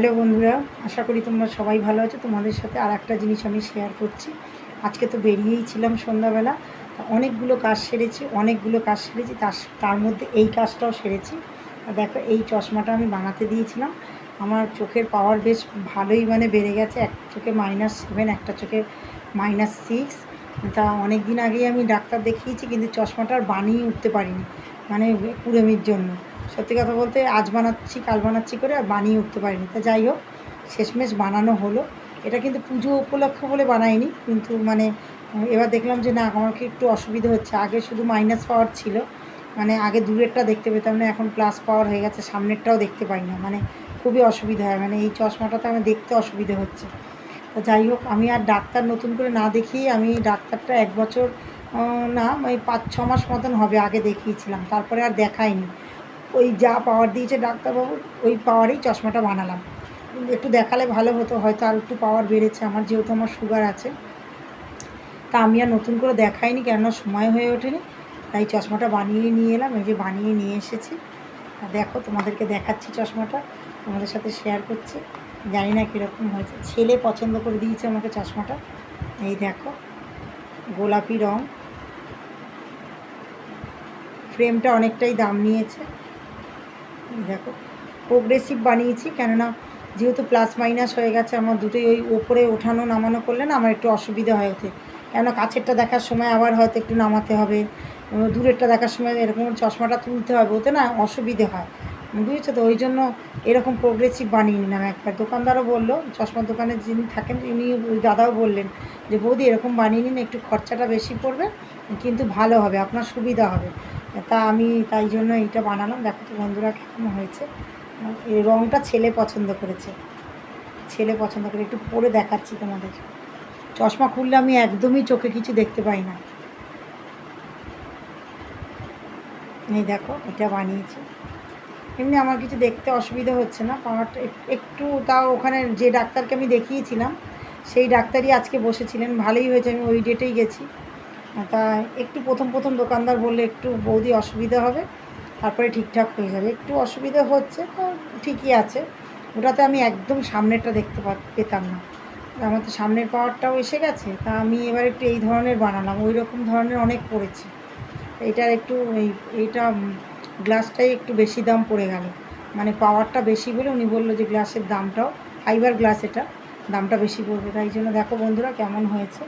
Hello বন্ধুরা, আশা করি তোমরা সবাই ভালো আছো। তোমাদের সাথে আর একটা জিনিস আমি শেয়ার করছি। আজকে তো বেরিয়েই ছিলাম সন্ধ্যাবেলা। অনেকগুলো কাজ সেরেছি, অনেকগুলো কাজ সেরেছি, তার তার মধ্যে এই কাজটাও সেরেছি। দেখো, এই চশমাটা আমি বানাতে দিয়েছিলাম। আমার চোখের পাওয়ার বেশ ভালোই মানে বেড়ে গেছে। এক চোখে মাইনাস সেভেন একটা চোখে মাইনাস সিক্স তা অনেক দিন আগেই আমি ডাক্তার দেখিয়েছি, কিন্তু চশমাটা আর বানিয়ে উঠতে পারিনি মানে কুড়েমির জন্য। সত্যি কথা বলতে আজ বানাচ্ছি, কাল বানাচ্ছি করে আর বানিয়ে উঠতে পারিনি। তা যাই হোক, শেষমেশ বানানো হলো। এটা কিন্তু পুজো উপলক্ষ বলে বানাইনি, কিন্তু মানে এবার দেখলাম যে না আমাকে একটু অসুবিধা হচ্ছে। আগে শুধু মাইনাস পাওয়ার ছিল মানে আগে দূরেরটা দেখতে পেতাম না, এখন প্লাস পাওয়ার হয়ে গেছে, সামনেরটাও দেখতে পাই না। মানে খুবই অসুবিধা হয় মানে এই চশমাটাতে আমার দেখতে অসুবিধা হচ্ছে। তো যাই হোক, আমি আর ডাক্তার নতুন করে না দেখিয়ে আমি ডাক্তারটা এক বছর না, ওই পাঁচ ছ মাস মতন হবে আগে দেখিয়েছিলাম। তারপরে আর দেখাইনি। ওই যা পাওয়ার দিয়েছে ডাক্তারবাবু, ওই পাওয়ারেই চশমাটা বানালাম। একটু দেখালে ভালো হতো, হয়তো আর একটু পাওয়ার বেড়েছে, আমার যেহেতু আমার সুগার আছে। তা আমি আর নতুন করে দেখাইনি কেননা সময় হয়ে ওঠেনি। তাই চশমাটা বানিয়ে নিয়ে এলাম, এই যে বানিয়ে নিয়ে এসেছি। দেখো, তোমাদেরকে দেখাচ্ছি চশমাটা, তোমাদের সাথে শেয়ার করছি। জানি না কীরকম হয়েছে। ছেলে পছন্দ করে দিয়েছে আমাকে চশমাটা। এই দেখো, গোলাপি রং। ফ্রেমটা অনেকটাই দাম নিয়েছে। দেখো প্রোগ্রেসিভ বানিয়েছি, কেননা যেহেতু প্লাস মাইনাস হয়ে গেছে, আমার দুটোই ওই ওপরে ওঠানো নামানো করলে না আমার একটু অসুবিধা হয় ওতে। কেননা কাছেরটা দেখার সময় আবার হয়তো একটু নামাতে হবে দূরেরটা দেখার সময় এরকম চশমাটা তুলতে হবে, ওতে না অসুবিধে হয়। বুঝেছ তো? ওই জন্য এরকম প্রোগ্রেসিভ বানিয়ে নিলাম। একবার দোকানদারও বলল, চশমার দোকানে যিনি থাকেন ওই দাদাও বললেন যে, বৌদি, এরকম বানিয়ে নিন, একটু খরচাটা বেশি পড়বে, কিন্তু ভালো হবে, আপনার সুবিধা হবে। তা আমি তাই জন্য এইটা বানালাম। দেখো তো বন্ধুরা কেমন হয়েছে। এই রঙটা ছেলে পছন্দ করেছে। ছেলে পছন্দ করে, একটু পরে দেখাচ্ছি তোমাদের। চশমা খুললে আমি একদমই চোখে কিছু দেখতে পাই না। এই দেখো, এটা বানিয়েছি। এমনি আমার কিছু দেখতে অসুবিধা হচ্ছে না। পাওয়ারটা এক- একটু তাও ওখানে যে ডাক্তারকে আমি দেখিয়েছিলাম, সেই ডাক্তারই আজকে বসেছিলেন। ভালোই হয়েছে, আমি ওই ডেটেই গেছি। তা একটু প্রথম প্রথম দোকানদার বললে একটু বৌদি অসুবিধা হবে, তারপরে ঠিকঠাক হয়ে যাবে। একটু অসুবিধা হচ্ছে তো ঠিকই আছে। ওটাতে আমি একদম সামনেরটা দেখতে পেতাম না। আমার তো সামনের পাওয়ারটাও এসে গেছে, তা আমি এবার একটু এই ধরনের বানালাম, ওই রকম ধরনের অনেক পড়েছি। এটার একটু এই এইটা গ্লাসটাই একটু বেশি দাম পড়ে গেল। মানে পাওয়ারটা বেশি বলে উনি বলল যে গ্লাসের দামটাও, ফাইবার গ্লাস এটা, দামটা বেশি পড়বে। তাই জন্য দেখো বন্ধুরা কেমন হয়েছে।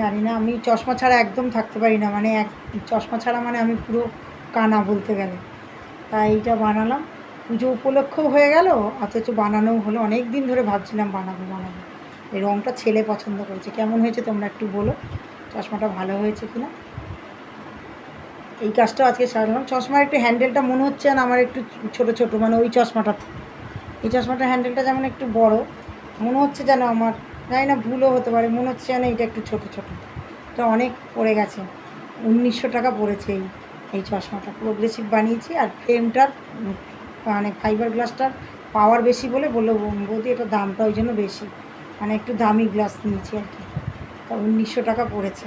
জানি না, আমি চশমা ছাড়া একদম থাকতে পারি না মানে এক, চশমা ছাড়া মানে আমি পুরো কানা বলতে গেলে। তাই এইটা বানালাম। পুজো উপলক্ষও হয়ে গেল, অথচ বানানোও হলো অনেক দিন ধরে ভাবছিলাম বানাবো বানাবো। এই রঙটা ছেলে পছন্দ করেছে। কেমন হয়েছে তোমরা একটু বলো, চশমাটা ভালো হয়েছে কি না এই কাজটাও আজকে সারলাম। চশমার একটু হ্যান্ডেলটা মনে হচ্ছে না, আমার একটু ছোট ছোট মানে ওই চশমাটা এই চশমাটার হ্যান্ডেলটা যেমন একটু বড়, মনে হচ্ছে যেন আমার জানি না, ভুলও হতে পারে, মনে হচ্ছে যেন এটা একটু ছোট ছোট। এটা অনেক পড়ে গেছে। উনিশশো টাকা পড়েছে এই এই চশমাটা। প্রোগ্রেসিভ বানিয়েছি আর ফ্রেমটার মানে ফাইবার গ্লাসটার পাওয়ার বেশি বলে বলল বৌদি, এটা দামটা ওই জন্য বেশি। মানে একটু দামি গ্লাস নিয়েছি আর কি। তা উনিশশো টাকা পড়েছে।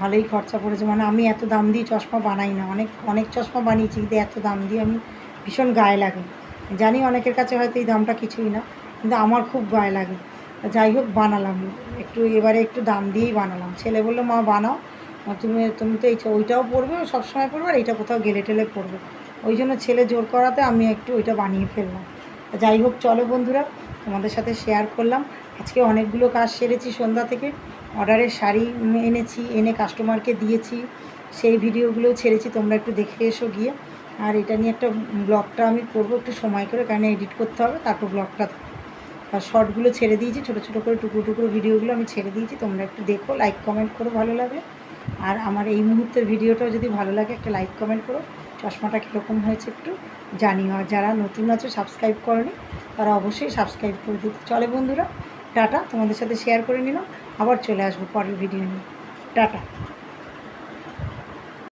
ভালোই খরচা পড়েছে। মানে আমি এত দাম দিয়ে চশমা বানাই না। অনেক অনেক চশমা বানিয়েছি কিন্তু এত দাম দিয়ে আমি ভীষণ গায়ে লাগে। জানি অনেকের কাছে হয়তো এই দামটা কিছুই না, কিন্তু আমার খুব গায়ে লাগে। যাই হোক, বানালাম। একটু এবারে একটু দাম দিয়েই বানালাম। ছেলে বলল, মা, বানাও। তুমি তুমি তো এই ওইটাও পড়বে সবসময় পড়বে আর এইটা কোথাও গেলে টেলে পড়বে ওই জন্য ছেলে জোর করাতে আমি একটু ওইটা বানিয়ে ফেললাম। যাই হোক, চলো বন্ধুরা, তোমাদের সাথে শেয়ার করলাম। আজকে অনেকগুলো কাজ সেরেছি সন্ধ্যা থেকে। অর্ডারের শাড়ি এনেছি, এনে কাস্টমারকে দিয়েছি। সেই ভিডিওগুলোও ছেড়েছি, তোমরা একটু দেখে এসো গিয়ে। আর এটা নিয়ে একটা ব্লগটা আমি করব, একটু সময় করে, কারণ এডিট করতে হবে, তারপর ব্লগটা শর্টগুলো ছেড়ে দিয়েছি, ছোটো ছোটো করে টুকরো টুকরো ভিডিওগুলো আমি ছেড়ে দিয়েছি, তোমরা একটু দেখো লাইক কমেন্ট করো, ভালো লাগলে আর আমার এই মুহূর্তের ভিডিওটাও যদি ভালো লাগে, একটা লাইক কমেন্ট করো। চশমাটা কীরকম হয়েছে একটু জানিও। আর যারা নতুন আছে সাবস্ক্রাইব করনি, তারা অবশ্যই সাবস্ক্রাইব করে দিতে চলে বন্ধুরা, টাটা। তোমাদের সাথে শেয়ার করে নিলাম। আবার চলে আসব পরের ভিডিও নিয়ে। টাটা।